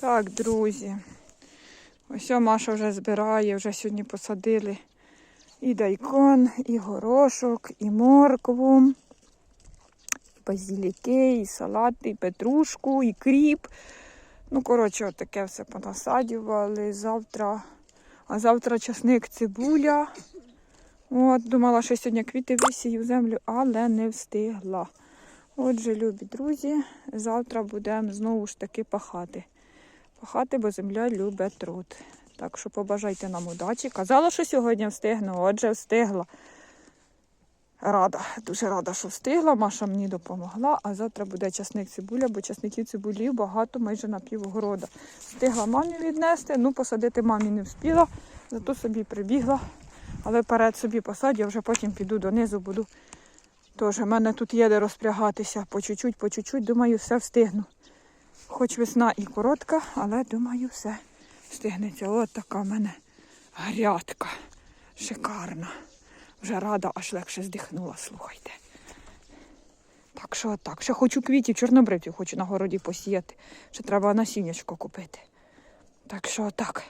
Так, друзі. Ось Маша вже збирає, вже сьогодні посадили і дайкон, і горошок, і моркву, і базіліки, і салати, і петрушку, і кріп. Ну, коротше, от таке все понасадювали. Завтра, а завтра часник цибуля. От, думала, що сьогодні квіти висію землю, але не встигла. Отже, любі друзі, завтра будемо знову ж таки пахати. Пахати, бо земля любить труд. Так що побажайте нам удачі. Казала, що сьогодні встигну, отже, встигла. Рада, дуже рада, що встигла. Маша мені допомогла, а завтра буде часник цибуля, бо часників цибулів багато, майже на півгорода. Встигла мамі віднести, ну посадити мамі не встигла, зато собі прибігла. Але перед собі посадю, вже потім піду донизу, буду. Тож, в мене тут є де розпрягатися по чуть-чуть, по чуть-чуть, думаю, все встигну. Хоч весна і коротка, але думаю, все встигнеться. От така в мене грядка. Шикарна. Вже рада, аж легше здихнула, слухайте. Так що так. Ще хочу квітів, чорнобривців хочу на городі посіяти. Ще треба насіннячко купити. Так що так.